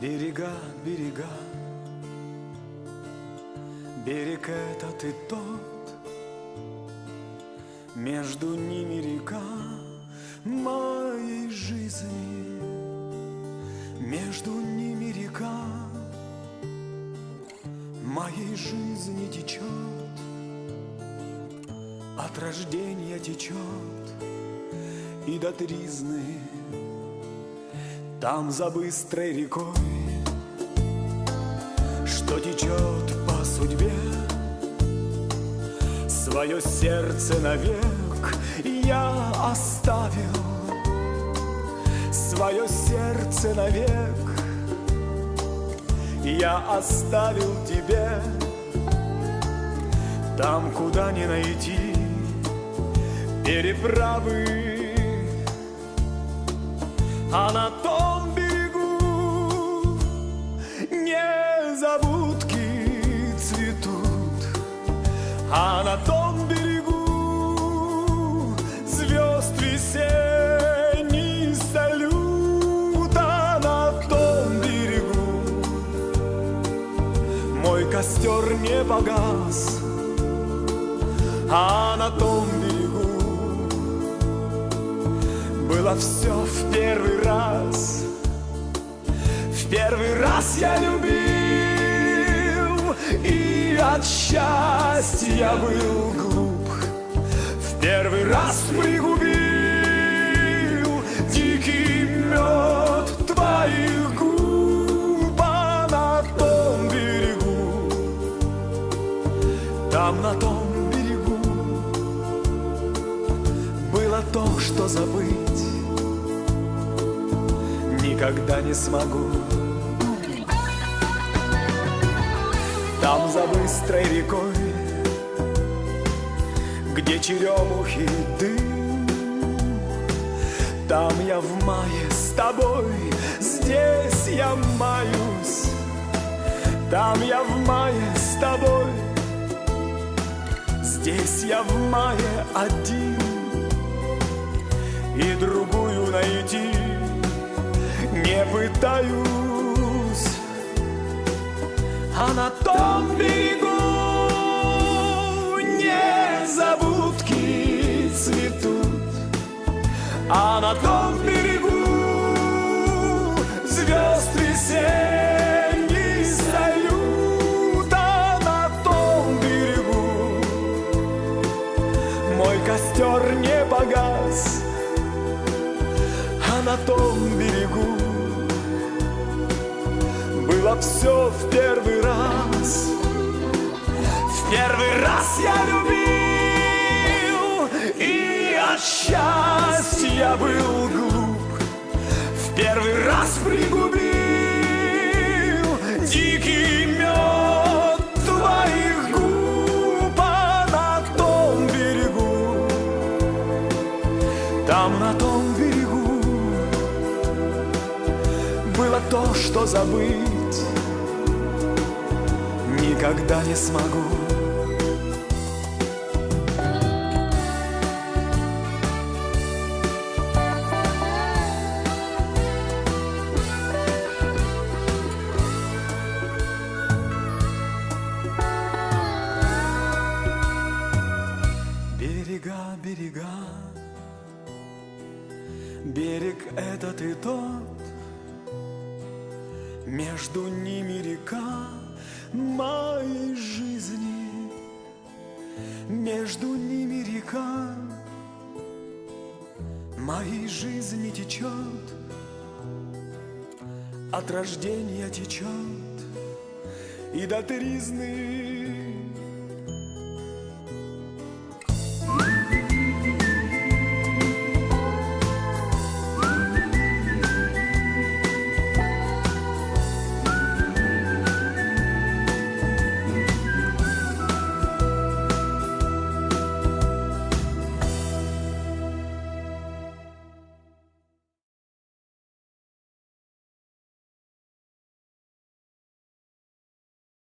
Берега, берега, берег этот и тот, Между ними река моей жизни, Между ними река моей жизни течет, От рождения течет. И до тризны. Там за быстрой рекой, что течет по судьбе, Свое сердце навек я оставил, Свое сердце навек я оставил тебе, Там, куда не найти переправы а на том берегу а на том берегу звезд весенний салют, а на том берегу мой костер не погас, а на том берегу было все в первый раз. В первый раз я любил от счастья был глуп В первый раз пригубил Дикий мед твоих губ А на том берегу Там на том берегу Было то, что забыть никогда не смогу. Там за быстрой рекой, где черемухи дым, Там я в мае с тобой, здесь я маюсь, Там я в мае с тобой, здесь я в мае один, И другую найти не пытаюсь А на том берегу незабудки цветут А на том берегу звезд весенний салют А на том берегу мой костер не погас. А на том берегу все в первый раз. В первый раз я любил И от счастья был глуп. В первый раз пригубил Дикий мед твоих губ А на том берегу. Там на том берегу Было то, что забыть никогда не смогу. Берега, берега, берег этот и тот, между ними река моей река. Моей жизни течет От рождения течет И до тризны